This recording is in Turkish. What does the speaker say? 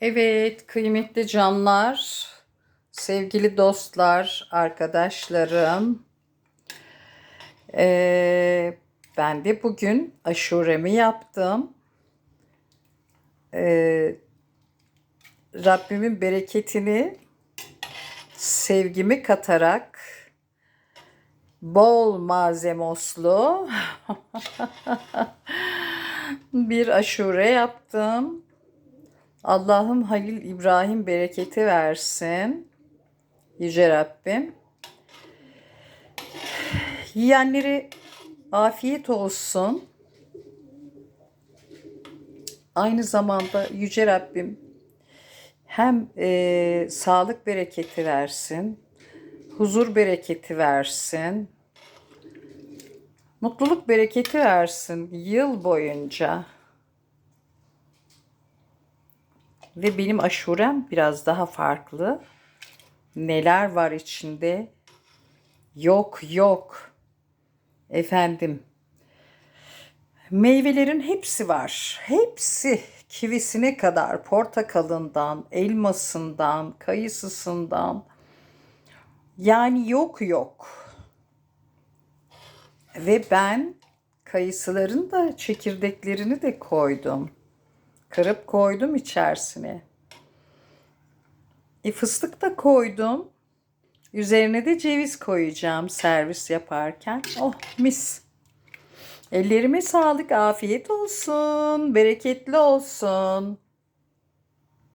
Evet, kıymetli canlar, sevgili dostlar, arkadaşlarım. Ee, ben de bugün aşuremi yaptım. Ee, Rabbimin bereketini, sevgimi katarak bol malzemoslu bir aşure yaptım. Allah'ım Halil İbrahim bereketi versin. Yüce Rabbim. Yiyenlere afiyet olsun. Aynı zamanda Yüce Rabbim hem e, sağlık bereketi versin, huzur bereketi versin, mutluluk bereketi versin yıl boyunca. Ve benim aşurem biraz daha farklı. Neler var içinde? Yok yok. Efendim. Meyvelerin hepsi var. Hepsi kivisine kadar portakalından, elmasından, kayısısından. Yani yok yok. Ve ben kayısıların da çekirdeklerini de koydum. Kırıp koydum içerisine. E fıstık da koydum. Üzerine de ceviz koyacağım servis yaparken. Oh mis. Ellerime sağlık, afiyet olsun, bereketli olsun.